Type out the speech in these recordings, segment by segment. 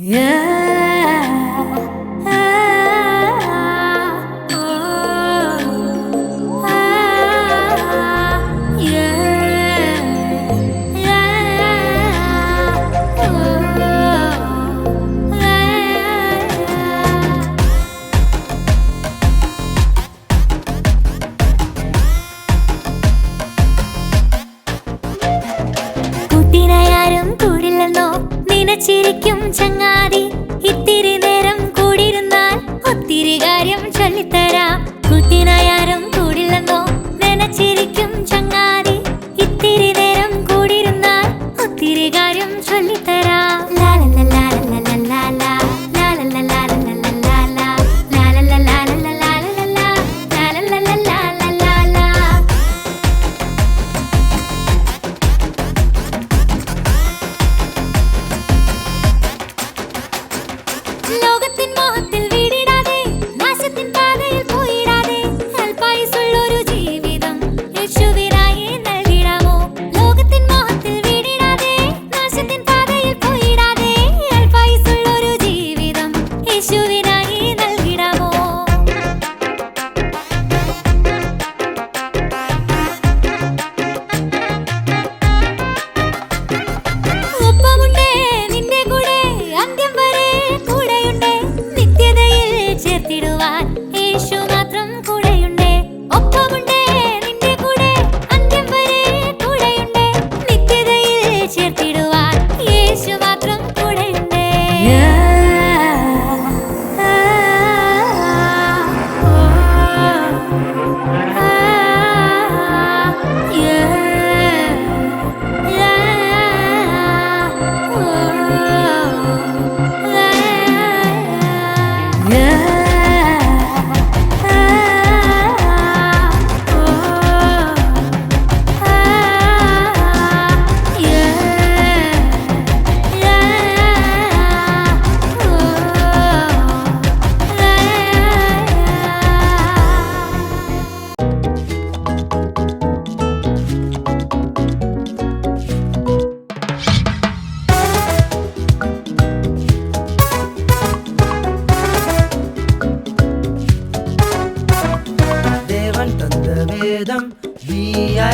Yeah. നിനച്ചിരിക്കും ചങ്ങാതി. ഇത്തിരി നേരം കൂടിയിരുന്നാൽ ഒത്തിരി കാര്യം ചൊല്ലിത്തരാം. കൂട്ടിനായാരും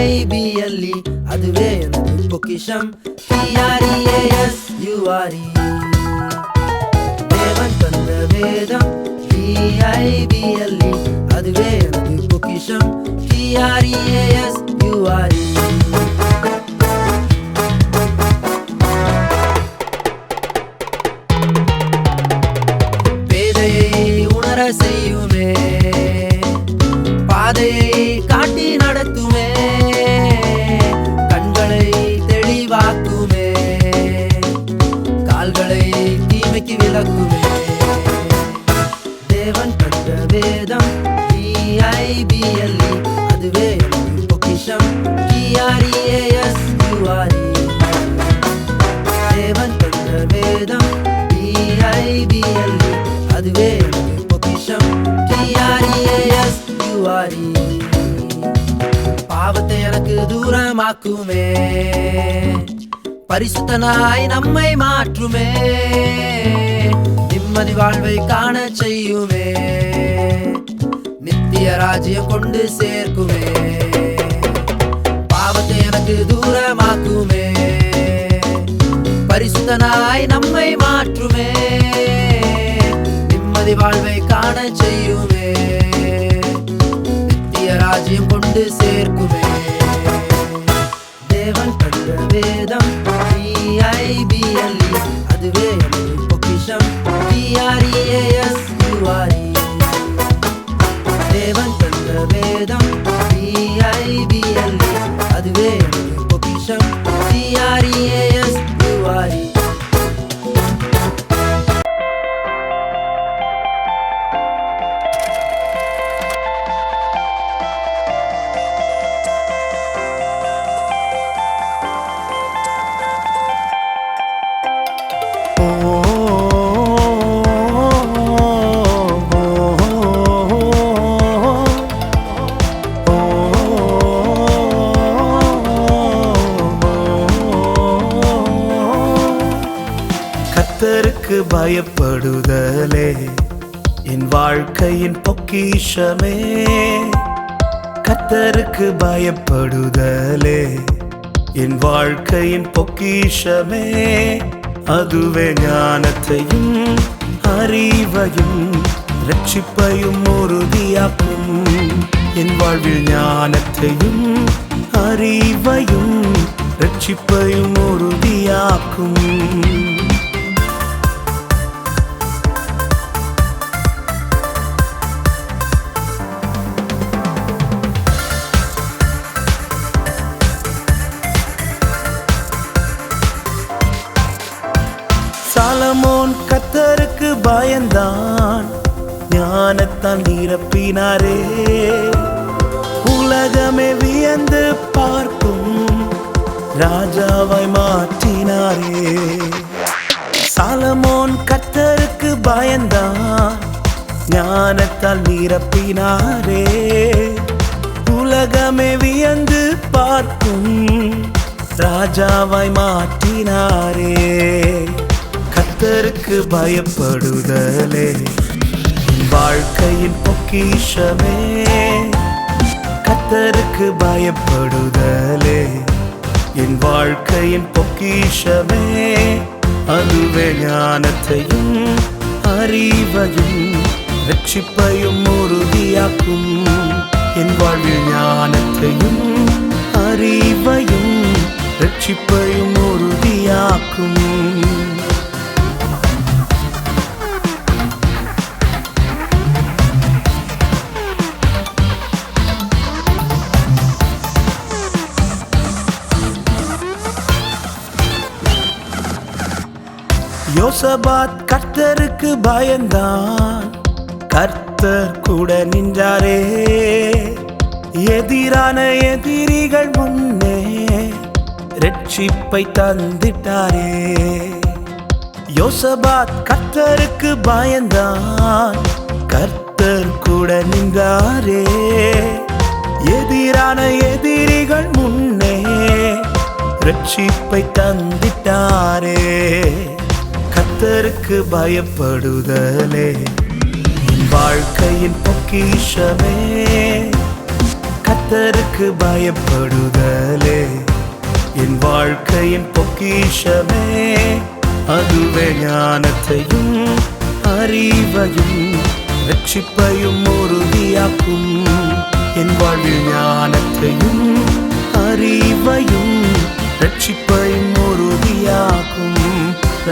விஐபிஎல்இ அதுவே எனது பொக்கிஷம் டிஆர்இஏஎஸ் யூஆர்இ தேவன் தந்த வேதம் விஐபிஎல்இ அதுவே எனது பொக்கிஷம் டிஆர்இஏஎஸ் யூஆர்இ பேதையை அதுவே எனக்கு பொக்கிஷம் டிஆர்இஏஎஸ் யூஆர்இ பாவத்தை எனக்கு தூரமாக்குமே. பரிசுத்தனாய் நம்மை மாற்றுமே. நிம்மதி வாழ்வை காண செய்யுமே. நித்திய ராஜ்யம் கொண்டு சேர்க்குமே. பாவத்தை எனக்கு தூரமாக்குமே. பரிசுத்தனாய் நம்மை மாற்றுமே. நிம்மதி வாழ்வை காண செய்யுமே. நித்திய ராஜ்யம் கொண்டு சேர்க்குமே. பயப்படுதலே. என் வாழ்க்கையின் பொக்கிஷமே. கத்தருக்கு பயப்படுதலே. என் வாழ்க்கையின் பொக்கிஷமே. அதுவே ஞானத்தையும் அறிவையும் ரட்சிப்பையும் உறுதியாக்கும். என் வாழ்வில் ஞானத்தையும் அறிவையும் ரட்சிப்பையும் உறுதியாக்கும். சாலமோன் கத்தருக்கு பயந்தான். ஞானத்தான் நிரப்பினாரே. உலகமே வியந்து பார்க்கும். ராஜாவாய் மாற்றினாரே. சாலமோன் கத்தருக்கு பயந்தான். ஞானத்தால் நிரப்பினாரே. உலகமே வியந்து பார்க்கும். ராஜாவாய் மாற்றினாரே. கத்தருக்கு பயப்படுதலே. வாழ்க்கையின் பொக்கிஷமே. கத்தருக்கு பயப்படுதலே. என் வாழ்க்கையின் பொக்கிஷமே. அதுவே ஞானத்தையும் அறிவையும் ரட்சிப்பையும் உறுதியாக்கும். என் வாழ்வில் ஞானத்தையும் அறிவையும் ரட்சிப்பையும் உறுதியாக்கும். யோசபாத் கர்த்தருக்கு பயந்தான். கர்த்தர் கூட நின்றாரே. எதிரான எதிரிகள் முன்னே ரட்சிப்பை தந்திட்டாரே. யோசபாத் கர்த்தருக்கு பயந்தான். கர்த்தர் கூட நின்றாரே. எதிரான எதிரிகள் முன்னே ரட்சிப்பை தந்திட்டாரே. கத்தருக்கு பயப்படுதலே. என் வாழ்க்கையின் பொக்கிஷமே. கத்தருக்கு பயப்படுதலே. என் வாழ்க்கையின் பொக்கிஷமே. அதுவே ஞானத்தையும் அறிவையும் ரட்சிப்பையும் உறுதியாக்கும். என் வாழ்வில் ஞானத்தையும் அறிவையும் ரட்சிப்பையும்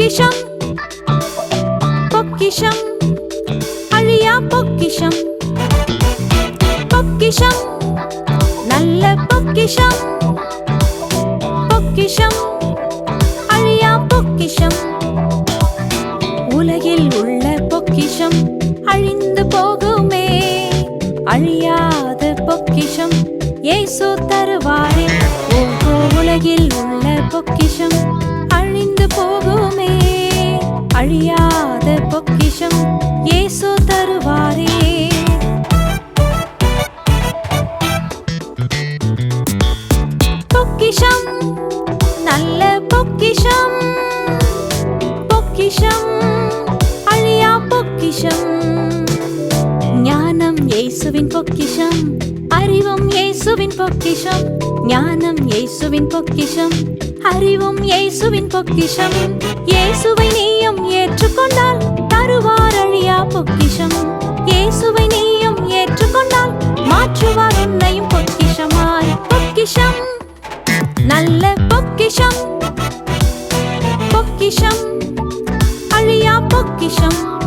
பொக்கிஷம் பொக்கிஷம் அழியா பொக்கிஷம். பொக்கிஷம் நல்ல பொக்கிஷம் பொக்கிஷம் அழியா பொக்கிஷம். உலகில் உள்ள பொக்கிஷம் அழிந்து போகுமே அழியாத பொக்கிஷம் இயேசு தருவாரே. ஓ உலகில் உள்ள பொக்கிஷம் அழியாத பொக்கிஷம் ஏசு தருவாரே. பொக்கிஷம் நல்ல பொக்கிஷம். பொக்கிஷம் அழியா பொக்கிஷம். ஞானம் இயேசுவின் பொக்கிஷம் அறிவும் இயேசுவின் பொக்கிஷம். ஞானம் இயேசுவின் பொக்கிஷம் அறிவும் இயேசுவின் பொக்கிஷம். இயேசுவை நீயும் ஏற்றுக்கொண்டால் தருவார் அழியா பொக்கிஷம். இயேசுவை நீயும் ஏற்றுக்கொண்டால் மாற்றுவார் உன்னையும் பொக்கிஷமாய். பொக்கிஷம் நல்ல பொக்கிஷம். பொக்கிஷம் அழியா பொக்கிஷம். பொக்கிஷம்